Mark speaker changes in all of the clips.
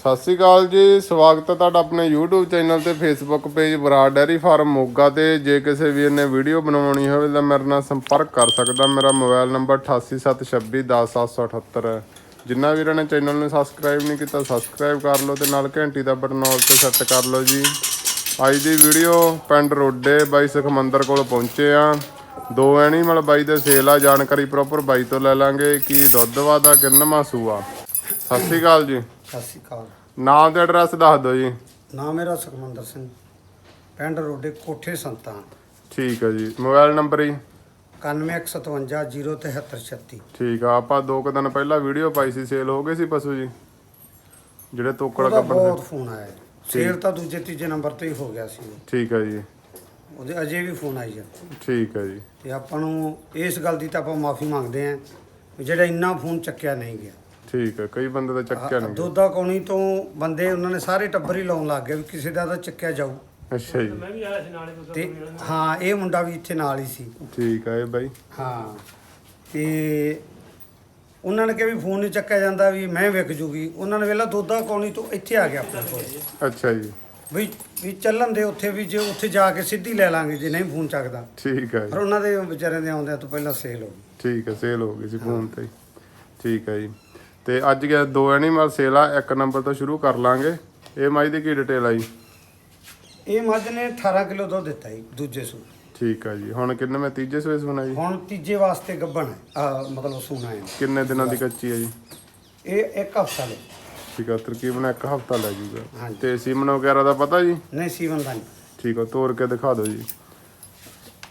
Speaker 1: ਸਤਿ ਸ਼੍ਰੀ ਅਕਾਲ ਜੀ, ਸਵਾਗਤ ਹੈ ਤੁਹਾਡਾ ਆਪਣੇ YouTube ਚੈਨਲ ਤੇ Facebook page Brar dairy farm Moga ਤੇ। ਜੇ ਕਿਸੇ ਵੀਰ ਨੇ ਵੀਡੀਓ ਬਣਾਉਣੀ ਹੋਵੇ ਤਾਂ ਮੇਰੇ ਨਾਲ ਸੰਪਰਕ ਕਰ ਸਕਦਾ। ਮੇਰਾ ਮੋਬਾਈਲ ਨੰਬਰ 8876210778 ਹੈ। ਜਿੰਨਾ ਵੀਰਾਂ ਨੇ ਚੈਨਲ ਨੂੰ ਸਬਸਕ੍ਰਾਈਬ ਨਹੀਂ ਕੀਤਾ ਸਬਸਕ੍ਰਾਈਬ ਕਰ ਲਓ ਤੇ ਨਾਲ ਘੰਟੀ ਦਾ ਬਟਨ ਆਲ ਤੇ ਸੈੱਟ ਕਰ ਲਓ ਜੀ। ਅੱਜ ਦੀ ਵੀਡੀਓ ਪਿੰਡ ਰੋਡੇ ਬਾਈ ਸੁਖਮੰਦਰ ਕੋਲ ਪਹੁੰਚੇ ਆ ਦੋ ਐਨੀਮਲ ਬਾਈ ਦੇ ਸੇਲ ਆ, ਜਾਣਕਾਰੀ ਪ੍ਰੋਪਰ ਬਾਈ ਤੋਂ ਲੈ ਲਾਂਗੇ ਕੀ ਦੁੱਧ ਵਾਦਾ ਕਿੰਨਵਾਂ ਸੂਆ ਸਤਿ ਸ਼੍ਰੀ ਅਕਾਲ ਜੀ।
Speaker 2: ਸਤਿ ਸ਼੍ਰੀ ਅਕਾਲ। ਨਾਮ
Speaker 1: ਤੇ ਐਡਰੈਸ ਦੱਸ ਦਿਓ ਜੀ।
Speaker 2: ਨਾਮ ਮੇਰਾ ਸੁਖਮੰਦਰ ਸਿੰਘ ਪਿੰਡ ਰੋਡੇ ਕੋਠੇ ਸੰਤਾਨ।
Speaker 1: ਠੀਕ ਹੈ ਜੀ। ਮੋਬਾਈਲ ਨੰਬਰ ਜੀ।
Speaker 2: 9157507336
Speaker 1: ਠੀਕ ਆ ਆਪਾਂ ਦੋ ਕੁ ਦਿਨ ਪਹਿਲਾਂ ਵੀਡੀਓ ਪਾਈ ਸੀ ਸੇਲ ਹੋ ਗਏ ਸੀ ਪਸ਼ੂ ਜੀ। ਜਿਹੜੇ ਤੋਕੜ
Speaker 2: ਉਹਦਾ
Speaker 1: ਗੱਬਰ
Speaker 2: ਬਹੁਤ ਫੋਨ ਆਇਆ। ਸੇਲ ਤਾਂ ਦੂਜੇ ਤੀਜੇ ਨੰਬਰ ਤੇ ਹੀ ਹੋ ਗਿਆ ਸੀ
Speaker 1: ਠੀਕ ਹੈ ਜੀ।
Speaker 2: ਉਹਦੇ ਅਜੇ ਵੀ ਫੋਨ ਆਈ ਜਾਂਦੇ
Speaker 1: ਠੀਕ ਹੈ ਜੀ।
Speaker 2: ਤੇ ਆਪਾਂ ਨੂੰ ਇਸ ਗੱਲ ਦੀ ਤਾਂ ਆਪਾਂ ਮਾਫੀ ਮੰਗਦੇ ਆਂ ਵੀ ਜਿਹੜਾ ਇੰਨਾ ਫੋਨ ਚੱਕਿਆ ਨਹੀਂ ਗਿਆ।
Speaker 1: ਠੀਕ ਹੈ ਕਈ ਬੰਦੇ ਦਾ ਚੱਕਿਆ ਨਹੀਂ।
Speaker 2: ਦੋਦਾ ਕੌਣੀ ਤੋਂ ਬੰਦੇ ਉਹਨਾਂ ਨੇ ਸਾਰੇ ਟੱਬਰ ਹੀ ਲਾਉਣ ਲੱਗ ਗਏ ਵੀ ਕਿਸੇ ਦਾ ਤਾਂ ਚੱਕਿਆ ਜਾਊ।
Speaker 1: ਅੱਛਾ ਜੀ।
Speaker 2: ਤੇ ਹਾਂ ਇਹ ਮੁੰਡਾ ਵੀ ਇੱਥੇ ਨਾਲ ਹੀ ਸੀ।
Speaker 1: ਠੀਕ ਹੈ ਇਹ ਬਾਈ।
Speaker 2: ਹਾਂ ਤੇ ਉਹਨਾਂ ਨੇ ਕਿਹਾ ਵੀ ਫੋਨ ਨਹੀਂ ਚੱਕਿਆ ਜਾਂਦਾ ਵੀ ਮੈਂ ਵਿਕ ਜੂਗੀ। ਉਹਨਾਂ ਨੇ ਵੇਲਾ ਦੋਦਾ ਕੌਣੀ ਤੋਂ ਇੱਥੇ ਆ ਗਿਆ ਆਪਣੇ ਕੋਲ।
Speaker 1: ਅੱਛਾ ਜੀ।
Speaker 2: ਵੀ ਵੀ ਚੱਲਣ ਦੇ ਉੱਥੇ ਵੀ ਜੇ ਉੱਥੇ ਜਾ ਕੇ ਸਿੱਧੀ ਲੈ ਲਾਂਗੇ ਜੇ ਨਹੀਂ ਫੋਨ ਚੱਕਦਾ।
Speaker 1: ਠੀਕ ਹੈ
Speaker 2: ਪਰ ਉਹਨਾਂ ਦੇ ਵਿਚਾਰਿਆਂ ਦੇ ਆਉਂਦਿਆਂ ਤੋਂ ਪਹਿਲਾਂ ਸੇਲ ਹੋ ਗਈ।
Speaker 1: ਠੀਕ ਹੈ ਸੇਲ ਹੋ ਗਈ ਸੀ ਫੋਨ ਤੇ ਹੀ। ਠੀਕ ਹੈ ਜੀ। ਤੇ ਅੱਜ ਗਿਆ ਦੋ ਐਨੀਮਲ ਸੇਲ ਆ ਇੱਕ ਨੰਬਰ ਤੋਂ ਸ਼ੁਰੂ ਕਰ ਲਾਂਗੇ। ਇਹ ਮਾਈ ਦੀ ਕੀ ਡਿਟੇਲ ਆ ਜੀ?
Speaker 2: ਇਹ ਮੱਝ ਨੇ 18 ਕਿਲੋ ਦੁੱਧ ਦਿੱਤਾ ਜੀ ਦੂਜੇ ਸੂ
Speaker 1: ਠੀਕ ਹੈ ਜੀ। ਹੁਣ ਕਿੰਨੇ ਮੈਂ ਤੀਜੇ ਸਵੇਸ ਬਣਾ ਜੀ?
Speaker 2: ਹੁਣ ਤੀਜੇ ਵਾਸਤੇ ਗੱਬਣ ਹੈ। ਆ ਮਤਲਬ ਸੂਣਾ ਹੈ।
Speaker 1: ਕਿੰਨੇ ਦਿਨਾਂ ਦੀ ਕੱਚੀ ਹੈ ਜੀ?
Speaker 2: ਇਹ ਇੱਕ ਹਫਤਾ ਲਈ।
Speaker 1: ਠੀਕ ਆ ਤਕਰੀਬਨ ਇੱਕ ਹਫਤਾ ਲੈ ਜੂਗਾ।
Speaker 2: ਹਾਂਜੀ।
Speaker 1: ਤੇ ਸੀਮਨ ਵਗੈਰਾ ਦਾ ਪਤਾ ਜੀ?
Speaker 2: ਨਹੀਂ ਸੀਵਨ ਦਾ ਨਹੀਂ।
Speaker 1: ਠੀਕ ਆ ਤੋੜ ਕੇ ਦਿਖਾ ਦਿਓ ਜੀ।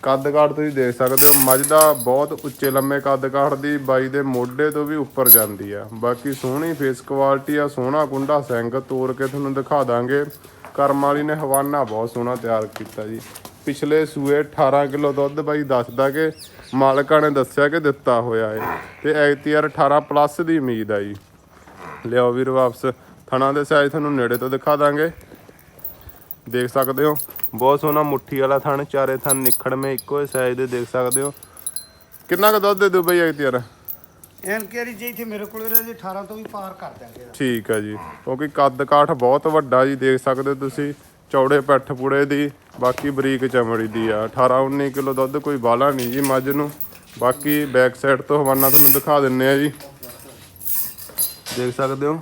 Speaker 1: ਕੱਦ ਕਾਠ ਤੁਸੀਂ ਦੇਖ ਸਕਦੇ ਹੋ, ਮੱਝ ਦਾ ਬਹੁਤ ਉੱਚੇ ਲੰਮੇ ਕੱਦ ਕਾਠ ਦੀ ਬਾਈ ਦੇ ਮੋਢੇ ਤੋਂ ਵੀ ਉੱਪਰ ਜਾਂਦੀ ਆ। ਬਾਕੀ ਸੋਹਣੀ ਫੇਸ ਕੁਆਲਿਟੀ ਆ, ਸੋਹਣਾ ਕੁੰਡਾ ਸਿੰਗ ਤੋੜ ਕੇ ਤੁਹਾਨੂੰ ਦਿਖਾ ਦਾਂਗੇ। ਕਰਮ ਵਾਲੀ ਨੇ ਹਵਾਨਾ ਬਹੁਤ ਸੋਹਣਾ ਤਿਆਰ ਕੀਤਾ ਜੀ। ਪਿਛਲੇ ਸੂਏ 18 ਕਿਲੋ ਦੁੱਧ ਬਾਈ ਦੱਸਦਾ ਕਿ ਮਾਲਕਾਂ ਨੇ ਦੱਸਿਆ ਕਿ ਦਿੱਤਾ ਹੋਇਆ ਏ। ਤੇ ਐਤੀਆਰ 18 ਪਲੱਸ ਦੀ ਉਮੀਦ ਆ ਜੀ। ਲਿਆਓ ਵੀਰ ਵਾਪਸ। ਥਣਾ ਦੇ ਸਾਈਜ਼ ਤੁਹਾਨੂੰ ਨੇੜੇ ਤੋਂ ਦਿਖਾ ਦਾਂਗੇ। ਦੇਖ ਸਕਦੇ ਹੋ ਬਹੁਤ ਸੋਹਣਾ ਮੁੱਠੀ ਵਾਲਾ ਥਣ ਚਾਰੇ ਥਣ ਨਿਖੜਵੇਂ ਇੱਕੋ ਹੀ ਸਾਈਜ਼ ਦੇ ਦੇਖ ਸਕਦੇ ਹੋ। ਕਿੰਨਾ ਕੁ ਦੁੱਧ ਦੇ ਦੂ ਬਈ ਐਤੀਆਰ
Speaker 2: ਐਨ ਕਿਹੜੀ ਜੇ ਇੱਥੇ ਮੇਰੇ ਕੋਲ ਰਹੇ ਜੀ 18 ਤੋਂ ਵੀ ਪਾਰ ਕਰ ਦਿਆਂਗੇ
Speaker 1: ਠੀਕ ਹੈ ਜੀ ਕਿਉਂਕਿ ਕੱਦ ਕਾਠ ਬਹੁਤ ਵੱਡਾ ਜੀ ਦੇਖ ਸਕਦੇ ਹੋ ਤੁਸੀਂ ਚੌੜੇ ਪੈਠ ਪੁੜੇ ਦੀ ਬਾਕੀ ਬਰੀਕ ਚਮੜੀ ਦੀ ਆ। 18 19 ਕਿਲੋ ਦੁੱਧ ਕੋਈ ਬਾਲਾ ਨਹੀਂ ਜੀ ਮੱਝ ਨੂੰ। ਬਾਕੀ ਬੈਕ ਸਾਈਡ ਤੋਂ ਹਵਾਨਾ ਤੁਹਾਨੂੰ ਦਿਖਾ ਦਿੰਨੇ ਆ ਜੀ। ਦੇਖ ਸਕਦੇ ਹੋ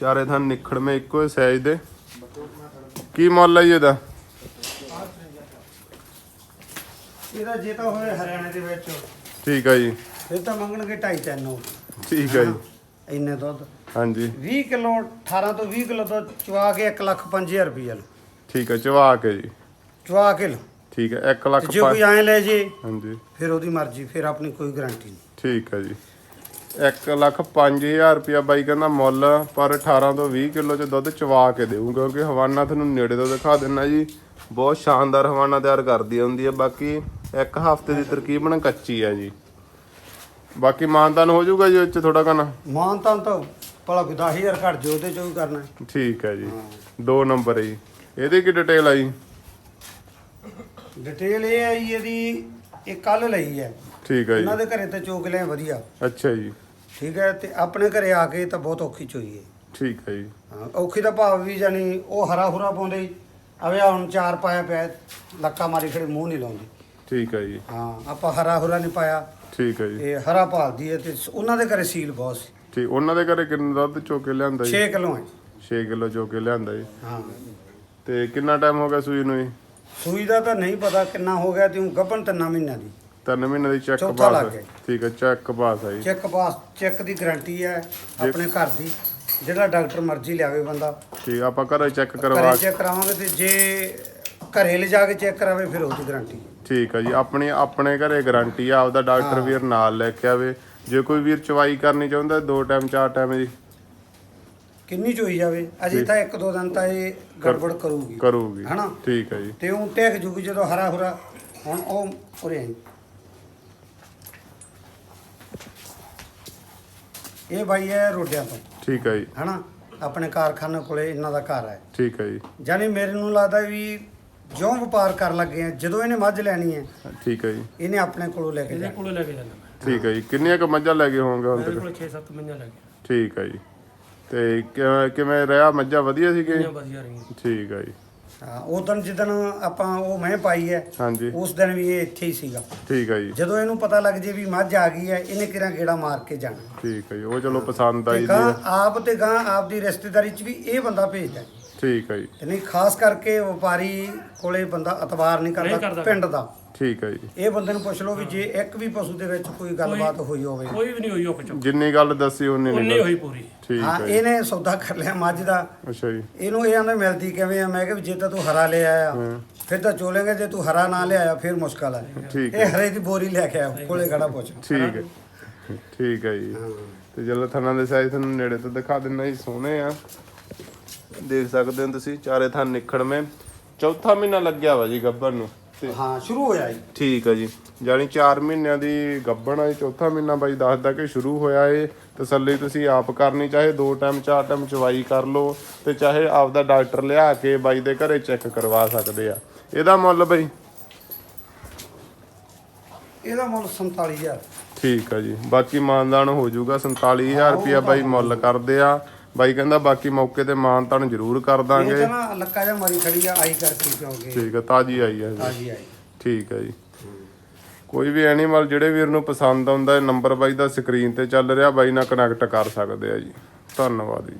Speaker 1: ਚਾਰੇ ਥਣ ਨਿਖੜਵੇਂ ਇੱਕੋ ਸਾਈਜ਼ ਦੇ। ਕੀ ਮੁੱਲ ਹੈ ਜੀ ਇਹਦਾ?
Speaker 2: ਇਹਦਾ ਜੇ ਤਾਂ ਹੋਏ ਹਰਿਆਣੇ ਦੇ ਵਿੱਚ।
Speaker 1: ਠੀਕ ਹੈ ਜੀ।
Speaker 2: ਫਿਰ ਤਾਂ ਮੰਗਣਗੇ 2.5 3
Speaker 1: ਠੀਕ ਹੈ ਜੀ।
Speaker 2: ਇੰਨੇ ਦੁੱਧ।
Speaker 1: ਹਾਂਜੀ।
Speaker 2: 20 ਕਿਲੋ 18 ਤੋਂ 20 ਕਿਲੋ ਦੁੱਧ ਚਵਾ ਕੇ 1 ਲੱਖ 5000 ਰੁਪਏ ਲਓ।
Speaker 1: ਠੀਕ ਹੈ ਚਵਾ ਕੇ ਜੀ।
Speaker 2: ਚਵਾ ਕੇ ਲਓ।
Speaker 1: ਠੀਕ ਹੈ 1 ਲੱਖ
Speaker 2: ਜੇ ਕੋਈ ਐਂ ਲੈ ਜੇ
Speaker 1: ਹਾਂਜੀ।
Speaker 2: ਫਿਰ ਉਹਦੀ ਮਰਜ਼ੀ ਫਿਰ ਆਪਣੀ ਕੋਈ ਗਾਰੰਟੀ ਨਹੀਂ।
Speaker 1: ਠੀਕ ਹੈ ਜੀ। 1 ਲੱਖ 5000 ਰੁਪਇਆ ਬਾਈ ਕਹਿੰਦਾ ਮੁੱਲ ਪਰ 18 ਤੋਂ 20 ਕਿਲੋ ਚ ਦੁੱਧ ਚਵਾ ਕੇ ਦੇਊ ਕਿਉਂਕਿ ਹਵਾਨਾ ਤੁਹਾਨੂੰ ਨੇੜੇ ਤੋਂ ਦਿਖਾ ਦਿੰਨਾ ਜੀ। ਬਹੁਤ ਸ਼ਾਨਦਾਰ ਹਵਾਨਾ ਤਿਆਰ ਕਰਦੀ ਹੁੰਦੀ ਹੈ ਬਾਕੀ ਇੱਕ ਹਫ਼ਤੇ ਦੀ ਤਰਕੀਬਨ ਕੱਚੀ ਹੈ ਜੀ। ਬਾਕੀ ਮਾਨਤਾਨ ਹੋ ਜਾਊਗਾ ਜੀ ਉੱਚ ਥੋੜਾ ਕਨਾ
Speaker 2: ਮਾਨ ਤਾਂ ਭਲਾ ਕੋਈ 10000 ਘੱਟ ਜੇ ਉਹਦੇ ਚੋਂ ਵੀ ਕਰਨਾ ਹੈ।
Speaker 1: ਠੀਕ ਹੈ ਜੀ। ਦੋ ਨੰਬਰ ਹੈ ਜੀ। ਇਹਦੀ ਕੀ ਡਿਟੇਲ ਆ ਜੀ?
Speaker 2: ਡਿਟੇਲ ਇਹ ਹੈ ਜੀ ਇਹਦੀ ਇਹ ਕੱਲ ਲਈ ਹੈ।
Speaker 1: ਠੀਕ ਹੈ ਜੀ।
Speaker 2: ਦੇ ਘਰੇ ਤੇ ਚੋਕ ਲਿਆ ਵਧੀਆ।
Speaker 1: ਅੱਛਾ ਜੀ।
Speaker 2: ਠੀਕ ਹੈ ਤੇ ਆਪਣੇ ਘਰੇ ਆ ਕੇ ਤਾਂ ਬਹੁਤ ਔਖੀ ਚੋਈ ਹੈ।
Speaker 1: ਠੀਕ ਹੈ ਜੀ।
Speaker 2: ਹਾਂ, ਔਖੀ ਦਾ ਭਾਵ ਵੀ ਜਾਨੀ ਉਹ ਹਰਾ ਹੁਰਾ ਪਾਉਂਦੇ ਹੀ ਅਵੇ ਹੁਣ ਚਾਰ ਪਾਇਆ ਪਿਆ ਲੱਕਾ ਮਾਰੀ ਖੜੇ ਮੂੰਹ ਨਹੀਂ ਲਾਉਂਦੀ।
Speaker 1: ਠੀਕ ਹੈ ਜੀ।
Speaker 2: ਹਾਂ ਆਪਾਂ ਹਰਾ ਹੁਰਾ ਨਹੀਂ ਪਾਇਆ।
Speaker 1: ਠੀਕ ਹੈ ਜੀ।
Speaker 2: ਇਹ ਹਰਾ ਭਾਲਦੀ ਹੈ ਤੇ ਉਹਨਾਂ ਦੇ ਘਰੇ ਸੀਲ ਬਹੁਤ ਸੀ।
Speaker 1: ਠੀਕ ਉਹਨਾਂ ਦੇ ਘਰੇ ਕਿੰਨਾ ਦੁੱਧ ਚੋ ਕੇ ਲਿਆਂਦਾ ਜੀ?
Speaker 2: 6 ਕਿਲੋ ਹੈ
Speaker 1: 6 ਕਿਲੋ ਚੋ ਕੇ ਲਿਆਂਦਾ ਜੀ।
Speaker 2: ਹਾਂ।
Speaker 1: ਤੇ ਕਿੰਨਾ ਟਾਈਮ ਹੋ ਗਿਆ ਸੂਈ ਨੂੰ ਜੀ?
Speaker 2: ਸੂਈ ਦਾ ਤਾਂ ਨਹੀਂ ਪਤਾ ਕਿੰਨਾ ਹੋ ਗਿਆ ਤੂੰ ਗੱਭਣ ਤਿੰਨਾਂ ਮਹੀਨਿਆਂ ਦੀ।
Speaker 1: ਤਿੰਨ ਮਹੀਨੇ ਦੀ ਚੈੱਕ
Speaker 2: ਚੌਥਾ ਲੱਗ
Speaker 1: ਪਾਸ
Speaker 2: ਗਿਆ।
Speaker 1: ਠੀਕ ਹੈ ਚੈੱਕ ਪਾਸ ਹੈ ਜੀ।
Speaker 2: ਚੈੱਕ ਪਾਸ ਚੈੱਕ ਦੀ ਗਾਰੰਟੀ ਹੈ ਆਪਣੇ ਘਰ ਦੀ। ਜਿਹੜਾ ਡਾਕਟਰ ਮਰਜ਼ੀ ਲਿਆਵੇ ਬੰਦਾ।
Speaker 1: ਠੀਕ ਆਪਾਂ ਘਰੇ ਚੈੱਕ ਕਰਵਾ
Speaker 2: ਘਰੇ ਚੈੱਕ ਕਰਾਵਾਂਗੇ ਤੇ ਜੇ ਘਰੇ ਲਿਜਾ ਕੇ ਚੈੱਕ ਕਰਾਵੇ ਫਿਰ ਉਹਦੀ ਗਾਰੰਟੀ
Speaker 1: ਠੀਕ ਹੈ ਜੀ ਆਪਣੀ ਆਪਣੇ ਘਰੇ ਗਾਰੰਟੀ ਆ ਆਪਦਾ ਡਾਕਟਰ ਵੀਰ ਨਾਲ ਲੈ ਕੇ ਆਵੇ। ਜੇ ਕੋਈ ਵੀਰ ਚਵਾਈ ਕਰਨੀ ਚਾਹੁੰਦਾ ਦੋ ਟਾਈਮ ਚਾਰ ਟਾਈਮ ਜੀ।
Speaker 2: ਕਿੰਨੀ ਚੋਈ ਜਾਵੇ? ਅਜੇ ਤਾਂ ਇੱਕ ਦੋ ਦਿਨ ਤਾਂ ਇਹ ਗੜਬੜ ਕਰੂਗੀ।
Speaker 1: ਕਰੂਗੀ।
Speaker 2: ਹਨਾ?
Speaker 1: ਠੀਕ ਹੈ ਜੀ।
Speaker 2: ਤੇ ਉਹ ਟੈਕ ਜੂਗੀ ਜਦੋਂ ਹਰਾ ਹੁਰਾ। ਹੁਣ ਉਹ ਉਰੇ ਆਈ। ਇਹ ਬਾਈ ਹੈ ਰੋਡਿਆਂ ਤੋਂ।
Speaker 1: ਠੀਕ ਹੈ ਜੀ।
Speaker 2: ਹਨਾ? ਆਪਣੇ ਕਾਰਖਾਨੇ ਕੋਲੇ ਇਹਨਾਂ ਦਾ ਘਰ ਹੈ।
Speaker 1: ਠੀਕ ਹੈ ਜੀ।
Speaker 2: ਜਾਨੀ ਮੇਰੇ ਨੂੰ ਲੱਗਦਾ ਵੀ ਜਿਉਂ ਵਪਾਰ ਕਰਨ ਲੱਗੇ ਆ ਜਦੋਂ ਇਹਨੇ ਮੱਝ ਲੈਣੀ ਹੈ
Speaker 1: ਠੀਕ ਹੈ ਜੀ।
Speaker 2: ਇਹਨੇ ਆਪਣੇ ਕੋਲੋਂ ਲੈ ਕੇ
Speaker 3: ਇਹਦੇ
Speaker 2: ਜਾਣਾ।
Speaker 3: ਕੋਲੋਂ ਲੈ ਕੇ ਜਾਣਾ ਮੈਂ।
Speaker 1: ਠੀਕ ਹੈ ਜੀ। ਕਿੰਨੀਆਂ ਕੁ ਮੱਝਾਂ ਲੈ ਕੇ ਹੋਣਗੇ ਹੁਣ
Speaker 3: ਮੇਰੇ
Speaker 1: ਤੱਕ?
Speaker 3: ਕੋਲ 6-7 ਮਹੀਨੇ ਲੱਗੇ
Speaker 1: ਠੀਕ ਹੈ ਜੀ। ਤੇ ਕਿਵੇਂ ਕਿਵੇਂ ਰਿਹਾ? ਮੱਝਾਂ ਵਧੀਆ ਸੀਗੇ
Speaker 3: ਵਧੀਆ ਰਹੀਆਂ।
Speaker 1: ਠੀਕ ਆ ਜੀ।
Speaker 2: ਹਾਂ ਉਹ ਦਿਨ ਜਿੱਦਣ ਆਪਾਂ ਉਹ ਮੈਂ ਪਾਈ ਹੈ
Speaker 1: ਹਾਂਜੀ।
Speaker 2: ਉਸ ਦਿਨ ਵੀ ਇਹ ਇੱਥੇ ਹੀ ਸੀਗਾ।
Speaker 1: ਠੀਕ ਆ ਜੀ।
Speaker 2: ਜਦੋਂ ਇਹਨੂੰ ਪਤਾ ਲੱਗ ਜੇ ਵੀ ਮੱਝ ਆ ਗਈ ਹੈ ਇਹਨੇ ਕਿਹੜਾ ਗੇੜਾ ਮਾਰ ਕੇ ਜਾਣਾ।
Speaker 1: ਠੀਕ ਆ ਜੀ। ਉਹ ਚਲੋ ਪਸੰਦ
Speaker 2: ਤੇ
Speaker 1: ਆਈ
Speaker 2: ਗਾਂ
Speaker 1: ਜੀ
Speaker 2: ਆਪ ਤੇ ਗਾਂ ਆਪ ਦੀ ਰਿਸ਼ਤੇਦਾਰੀ ਚ ਵੀ ਇਹ ਬੰਦਾ ਭੇਜਦਾ ਹੈ।
Speaker 1: ਠੀਕ ਆ ਜੀ।
Speaker 2: ਤੇ ਨਹੀਂ ਖਾਸ ਕਰਕੇ ਵਪਾਰੀ ਕੋਲੇ ਬੰਦਾ ਅਤਵਾਰ ਨਹੀਂ ਕਰਦਾ। ਪਿੰਡ ਦਾ।
Speaker 1: ਠੀਕ ਆ ਜੀ।
Speaker 2: ਇਹ ਬੰਦੇ ਨੂੰ ਪੁੱਛ ਲਓ ਵੀ ਜੇ ਇੱਕ ਵੀ ਪਸ਼ੂ ਦੇ ਵਿੱਚ ਕੋਈ ਗੱਲਬਾਤ ਹੋਈ ਹੋਵੇ।
Speaker 3: ਕੋਈ ਵੀ ਨਹੀਂ ਹੋਈ ਉਹ ਚੋਂ
Speaker 1: ਜਿੰਨੀ ਗੱਲ ਦੱਸੀ ਉਨੀ ਨਹੀਂ
Speaker 3: ਹੋਈ ਪੂਰੀ।
Speaker 1: ਠੀਕ
Speaker 2: ਹਾਂ
Speaker 1: ਆ
Speaker 2: ਇਹਨੇ ਸੌਦਾ ਕਰ ਲਿਆ ਮੱਝ ਦਾ।
Speaker 1: ਅੱਛਾ ਜੀ।
Speaker 2: ਇਹਨੂੰ ਇਹ ਆਂਦਾ ਮਿਲਦੀ ਕਿਵੇਂ ਆ? ਮੈਂ ਕਿਹਾ ਵੀ ਜੇ ਤਾਂ ਤੂੰ ਹਰਾ ਲੈ ਆਇਆ ਫਿਰ ਤਾਂ ਚੋਲੇਂਗੇ ਜੇ ਤੂੰ ਹਰਾ ਨਾ ਲਿਆਇਆ ਫਿਰ ਮੁਸ਼ਕਲ ਹੈ
Speaker 1: ਠੀਕ
Speaker 2: ਇਹ ਹਰੇ ਦੀ ਬੋਰੀ ਲੈ ਕੇ ਆਇਆ ਕੋਲੇ ਖੜਾ ਪੁੱਛ।
Speaker 1: ਠੀਕ ਹੈ ਠੀਕ ਹੈ ਜੀ। ਤੇ ਜਦੋਂ ਥਣਾਂ ਦੇ ਸਾਈਜ਼ ਤੁਹਾਨੂੰ ਨੇੜੇ ਤੋਂ ਦਿਖਾ ਦਿੰਦਾ ਜੀ ਸੋਹਣੇ ਆ। ਦੇਖ ਸਕਦੇ ਹੋ ਤੁਸੀਂ ਚਾਰੇ ਥਾਂ ਨਿਖੜਵੇਂ। ਚੌਥਾ ਮਹੀਨਾ ਲੱਗਿਆ ਵਾ ਜੀ ਗੱਬਰ ਨੂੰ ਤੇ
Speaker 2: ਹਾਂ ਸ਼ੁਰੂ ਹੋਇਆ ਜੀ।
Speaker 1: ਠੀਕ ਹੈ ਜੀ। ਜਾਨੀ 4 ਮਹੀਨਿਆਂ ਦੀ ਗੱਬਣ ਆ ਜੀ ਚੌਥਾ ਮਹੀਨਾ ਬਾਈ ਦੱਸਦਾ ਕਿ ਸ਼ੁਰੂ ਹੋਇਆ ਏ। ਤਸੱਲੀ ਤੁਸੀਂ ਆਪ ਕਰਨੀ ਚਾਹੇ ਦੋ ਟਾਈਮ ਚਾਰ ਟਾਈਮ ਚਵਾਈ ਕਰ ਲਓ ਤੇ ਚਾਹੇ ਆਪਦਾ ਡਾਕਟਰ ਲਿਆ ਕੇ ਬਾਈ ਦੇ ਘਰੇ ਚੈੱਕ ਕਰਵਾ ਸਕਦੇ ਆ। ਇਹਦਾ ਮੁੱਲ ਬਾਈ?
Speaker 2: ਇਹਦਾ ਮੁੱਲ 47000
Speaker 1: ਠੀਕ ਆ ਜੀ। ਬਾਕੀ ਮਾਨਦਾਨ ਹੋ ਜਾਊਗਾ 47000 ਰੁਪਿਆ ਬਾਈ ਮੁੱਲ ਕਰਦੇ ਆ। ਬਾਈ ਕਹਿੰਦਾ ਬਾਕੀ ਮੌਕੇ ਤੇ ਮਾਨਦਾਨ ਜ਼ਰੂਰ ਕਰ
Speaker 2: ਇਹ
Speaker 1: ਦਾਂਗੇ।
Speaker 2: ਤਾਂ ਨਾ ਲੱਕਾ ਜਿਹਾ ਮਾਰੀ ਖੜੀ ਆ ਆਈ ਕਰਕੇ ਕਿਉਂਕਿ
Speaker 1: ਠੀਕ ਆ ਤਾਜੀ ਆਈ ਆ ਜੀ।
Speaker 2: ਤਾਜੀ ਆਈ।
Speaker 1: ਠੀਕ ਆ ਜੀ। ਕੋਈ ਵੀ ਐਨੀਮਲ ਜਿਹੜੇ ਵੀਰ ਨੂੰ ਪਸੰਦ ਆਉਂਦਾ ਹੈ ਨੰਬਰ ਬਾਈ ਦਾ ਸਕਰੀਨ ਤੇ ਚੱਲ ਰਿਹਾ ਬਾਈ ਨਾਲ ਕਨੈਕਟ ਕਰ ਸਕਦੇ ਆ ਜੀ। ਧੰਨਵਾਦ ਜੀ।